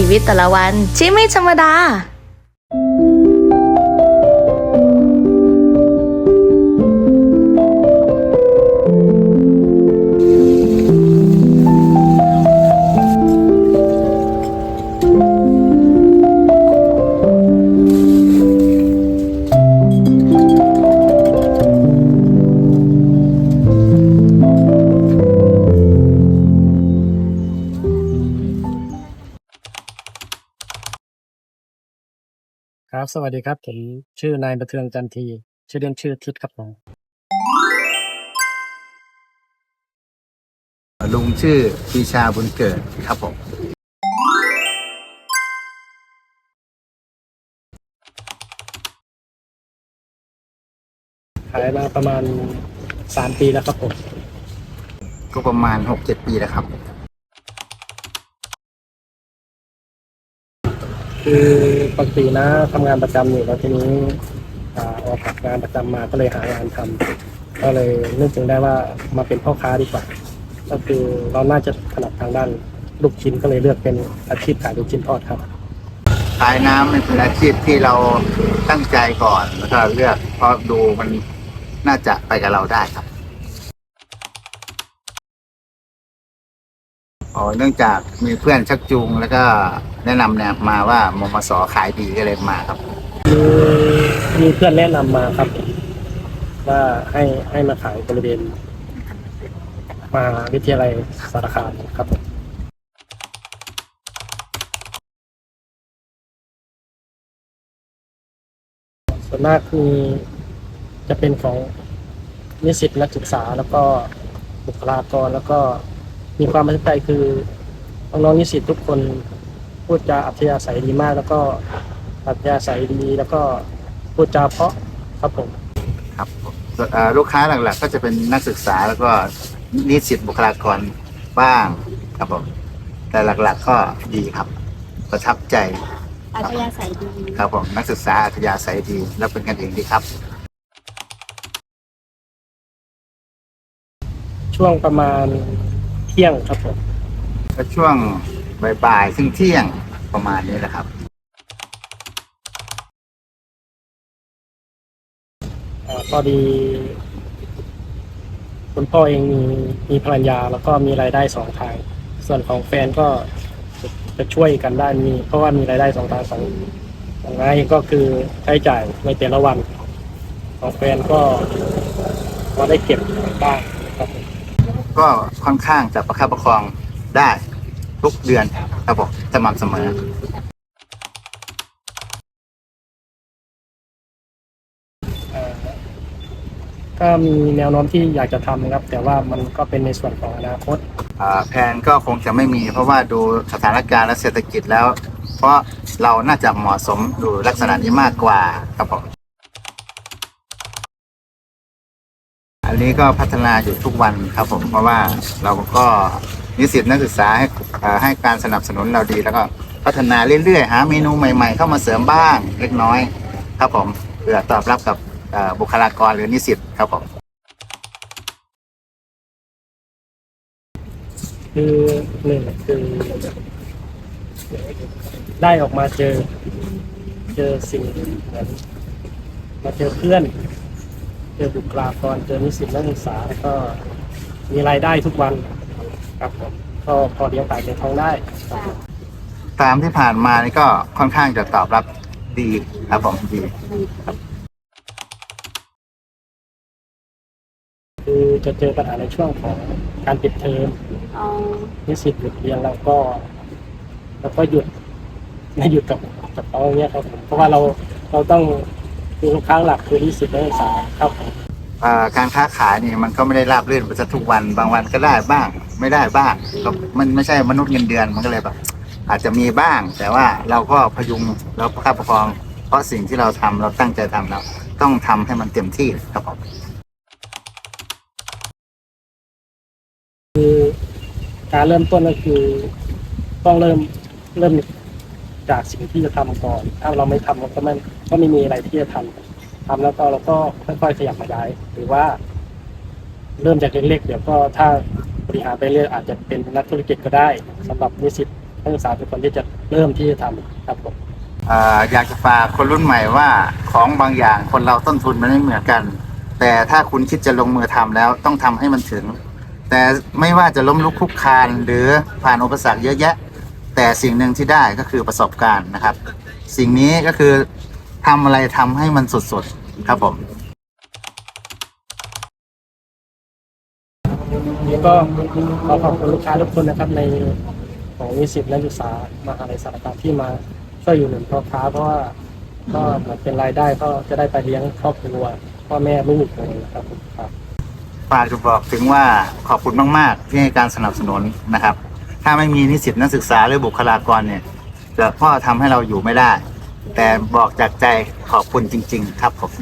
ชีวิตแต่ละวันที่ไม่ธรรมดา ครับ สวัสดีครับ ผมชื่อนายประเทืองจันที ชื่อเล่นชื่อทิศครับผมลุงชื่อปีชาบุญเกิดครับผม ขายมาประมาณสามปีแล้วครับผม ก็ประมาณหกเจ็ดปีแล้วครับ คือปกตินะทำงานประจำอยู่แล้วทีนี้ออกจากงานประจำมาก็เลยหางานทำก็เลยนึกถึงได้ว่ามาเป็นพ่อค้าดีกว่า ก็คือเราน่าจะถนัดทางด้านลูกชิ้นก็เลยเลือกเป็นอาชีพขายลูกชิ้นทอดครับขายน้ำเป็นอาชีพที่เราตั้งใจก่อนแล้วก็เลือกเพราะดูมันน่าจะไปกับเราได้ครับ อ๋อเนื่องจากมีเพื่อนชักจูงแล้วก็แนะนำเนี่ยมาว่ามมสขายดีก็เลยมาครับ มีมีเพื่อนแนะนำมาครับ ว่าให้ให้มาขายบริเวณมหาวิทยาลัยสารคามครับผมส่วนมากคือจะเป็นของนิสิตนักศึกษาแล้วก็บุคลากรแล้วก็ มีความประทับใจคือน้องๆนิสิตทุกคนพูดจาอัธยาศัยดีมาก แล้วก็อัธยาศัยดีแล้วก็พูดจาเพราะครับผมครับผมส่วนเอ่อลูกค้าหลักๆ ก็จะเป็นนักศึกษาแล้วก็นิสิตบุคลากรบ้างครับผมแต่หลักๆก็ดีครับ ประทับใจอัธยาศัยดีครับผมนักศึกษาอัธยาศัยดีแล้วเป็นกันเองดีครับ ช่วงประมาณเที่ยงครับผมก็ช่วงบ่ายๆซึ่งเที่ยงประมาณนี้แหละครับ อ่าพอดีคุณพ่อเองมีมีภรรยาแล้วก็มีรายได้สองทาง ส่วนของแฟนก็จะจะช่วยกันได้มีเพราะว่ามีรายได้สองทางสองของนายก็คือใช้จ่ายในแต่ละวัน ของแฟนก็พอได้เก็บบ้างครับผม ก็ค่อนข้างจะประคับประคองได้ทุกเดือนครับผมสม่ำเสมออ่าก็มีแนวโน้มที่อยากจะทำนะครับ แต่ว่ามันก็เป็นในส่วนของอนาคตอ่าแผนก็คงจะไม่มีเพราะว่าดูสถานการณ์และเศรษฐกิจแล้ว เพราะเราน่าจะเหมาะสมดูลักษณะนี้มากกว่าครับผม อันนี้ก็พัฒนาอยู่ทุกวันครับผมเพราะว่าเราก็นิสิตนักศึกษาให้ให้การสนับสนุนเราดีแล้วก็พัฒนาเรื่อยๆ หาเมนูใหม่ ๆ เข้ามาเสริมบ้างเล็กน้อย ครับผมเพื่อตอบรับกับบุคลากรหรือนิสิตครับผมคือหนึ่งคือได้ออกมาเจอ เจอสิ่งเหมือนมาเจอเพื่อน เจอบุคลากรเจอนิสิตนักศึกษาแล้วก็มีรายได้ทุกวันครับผมก็พอเลี้ยงปากเลี้ยงท้องได้ครับผมตามที่ผ่านมานี่ก็ค่อนข้างจะตอบรับดีครับผมดี คือจะเจอปัญหาในช่วงของการปิดเทอมอ๋อนิสิตหยุดเรียนแล้วก็ แล้วก็หยุดไม่หยุดกับกับเขาอย่างเงี้ยครับผมเพราะว่าเราเราต้อง คือลูกค้าหลักคือนิสิตนักศึกษาครับผมอ่าการค้าขายนี่มันก็ไม่ได้ราบรื่นไปซะทุกวันบางวันก็ได้บ้าง ไม่ได้บ้างก็มันไม่ใช่มนุษย์เงินเดือนมันก็เลยแบบอาจจะมีบ้าง แต่ว่าเราก็พยุงเราประคับประคอง เพราะสิ่งที่เราทำเราตั้งใจทำเราต้องทำให้มันเต็มที่ครับผมคือการเริ่มต้นก็คือต้องเริ่มเริ่ม จากสิ่งที่จะทำก่อน ถ้าเราไม่ทำเราก็ไม่ก็ไม่มีอะไรที่จะทำทำแล้วก็เราก็ค่อยๆขยับขยาย หรือว่า เริ่มจากเล็กๆเดี๋ยวก็ถ้าบริหารไปเรื่อยอาจจะเป็นนักธุรกิจก็ได้สำหรับนิสิตนักศึกษาทุกคนที่จะเริ่มที่จะทำครับผมเอ่ออยากจะฝากคนรุ่นใหม่ว่าของบางอย่างคนเราต้นทุนมันไม่เหมือนกัน แต่ถ้าคุณคิดจะลงมือทำแล้วต้องทำให้มันถึง แต่ไม่ว่าจะล้มลุกคลุกคลานหรือผ่านอุปสรรคเยอะแยะ แต่สิ่งหนึ่งที่ได้ก็คือประสบการณ์นะครับ สิ่งนี้ก็คือทำอะไรทำให้มันสุดๆครับผมนี่ก็ขอขอบคุณลูกค้าทุกคนนะครับในของนิสิตนักศึกษามหาลัยสารคามที่มาช่วยอยู่หนุนพ่อค้าเพราะว่าก็เหมือนเป็นรายได้ก็จะได้ไปเลี้ยงครอบครัวพ่อแม่ลูกอะไรอย่างเงี้ยครับผมครับฝากจะบอกถึงว่าขอบคุณมาก ๆ ที่ให้การสนับสนุนนะครับ ถ้าไม่มีนิสิตนักศึกษาหรือบุคลากรเนี่ยจะพ่อทำให้เราอยู่ไม่ได้ แต่บอกจากใจขอบคุณจริง ๆ ครับผม